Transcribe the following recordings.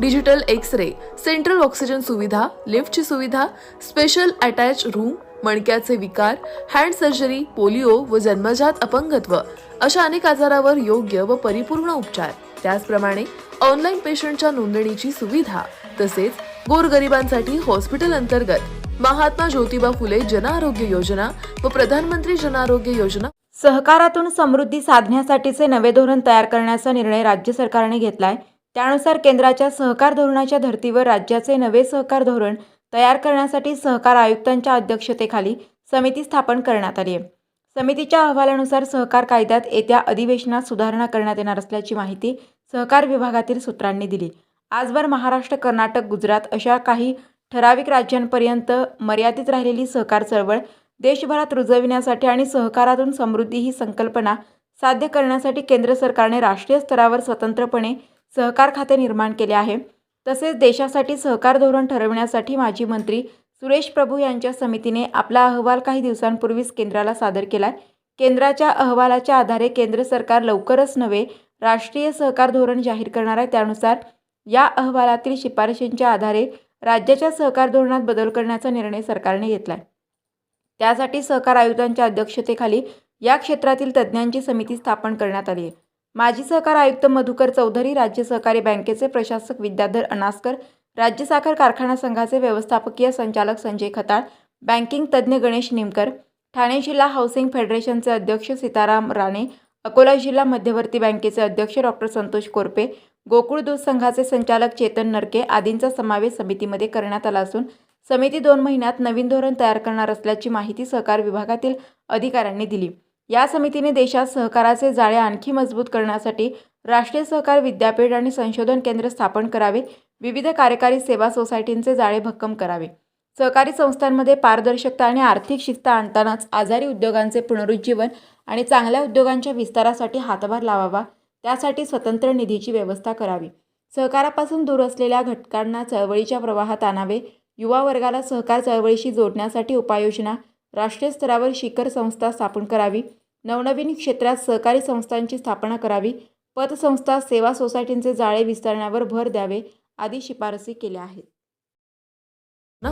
digital X ray central oxygen सुविधा लिफ्टची सुविधा स्पेशल अटॅच रूम मणक्याचे विकार हँड सर्जरी पोलिओ व जन्मजात अपंगत्व अशा अनेक आजारावर योग्य व परिपूर्ण उपचार. त्याचप्रमाणे ऑनलाईन पेशंटच्या नोंदणीची सुविधा तसेच गोरगरिबांसाठी हॉस्पिटल अंतर्गत महात्मा ज्योतिबा फुले जन आरोग्य योजना व प्रधानमंत्री जन आरोग्य योजना. सहकारातून समृद्धी साधण्यासाठीचे नवे धोरण तयार करण्याचा निर्णय राज्य सरकारने घेतलाय. त्यानुसार केंद्राच्या सहकार धोरणाच्या धर्तीवर राज्याचे नवे सहकार धोरण तयार करण्यासाठी सहकार आयुक्तांच्या अध्यक्षतेखाली समिती स्थापन करण्यात आली आहे. समितीच्या अहवालानुसार सहकार कायद्यात येत्या अधिवेशनात सुधारणा करण्यात येणार असल्याची माहिती सहकार विभागातील सूत्रांनी दिली. आजवर महाराष्ट्र कर्नाटक गुजरात अशा काही ठराविक राज्यांपर्यंत मर्यादित राहिलेली सहकार चळवळ देशभरात रुजविण्यासाठी आणि सहकारातून समृद्धी ही संकल्पना साध्य करण्यासाठी केंद्र सरकारने राष्ट्रीय स्तरावर स्वतंत्रपणे सहकार खाते निर्माण केले आहे. तसेच देशासाठी सहकार धोरण ठरविण्यासाठी माजी मंत्री सुरेश प्रभू यांच्या समितीने आपला अहवाल काही दिवसांपूर्वीच केंद्राला सादर केला केंद्राच्या अहवालाच्या आधारे केंद्र सरकार लवकरच नव्हे राष्ट्रीय सहकार धोरण जाहीर करणार आहे. त्यानुसार या अहवालातील शिफारशींच्या आधारे राज्याच्या सहकार धोरणात बदल करण्याचा निर्णय सरकारने घेतला आहे त्यासाठी सहकार आयुक्तांच्या अध्यक्षतेखाली या क्षेत्रातील तज्ज्ञांची समिती स्थापन करण्यात आली आहे. माजी सहकार आयुक्त मधुकर चौधरी राज्य सहकारी बँकेचे प्रशासक विद्याधर अनास्कर राज्य साखर कारखाना संघाचे व्यवस्थापकीय संचालक संजय खताळ बँकिंग तज्ज्ञ गणेश निमकर ठाणे जिल्हा हाऊसिंग फेडरेशनचे अध्यक्ष सीताराम राणे अकोला जिल्हा मध्यवर्ती बँकेचे अध्यक्ष डॉक्टर संतोष कोरपे गोकुळ दूध संघाचे संचालक चेतन नरके आदींचा समावेश समितीमध्ये करण्यात आला असून समिती दोन महिन्यात नवीन धोरण तयार करणार असल्याची माहिती सहकार विभागातील अधिकाऱ्यांनी दिली. या समितीने देशात सहकाराचे जाळे आणखी मजबूत करण्यासाठी राष्ट्रीय सहकार विद्यापीठ आणि संशोधन केंद्र स्थापन करावे विविध कार्यकारी सेवा सोसायटींचे जाळे भक्कम करावे. सहकारी संस्थांमध्ये पारदर्शकता आणि आर्थिक शिस्त आणतानाच आजारी उद्योगांचे पुनरुज्जीवन आणि चांगल्या उद्योगांच्या विस्तारासाठी हातभार लावावा त्यासाठी स्वतंत्र निधीची व्यवस्था करावी. सहकारापासून दूर असलेल्या घटकांना चळवळीच्या प्रवाहात आणावे युवा वर्गाला सहकार चळवळीशी जोडण्यासाठी उपाययोजना राष्ट्रीय स्तरावर शिखर संस्था स्थापन करावी. नवनवीन क्षेत्रात सहकारी संस्थांची स्थापना करावी. पतसंस्था सेवा सोसायटींचे जाळे विस्तारण्यावर भर द्यावे आदी शिफारसी केल्या आहेत.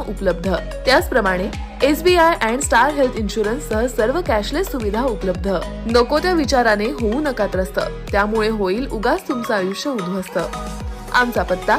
उपलब्ध. त्याचप्रमाणे S B I and star health insurance सह सर्व कॅशलेस सुविधा उपलब्ध. नको त्या विचाराने होऊ नका त्रस्त. त्यामुळे होईल उगाच तुमचं आयुष्य उद्ध्वस्त. आमचा पत्ता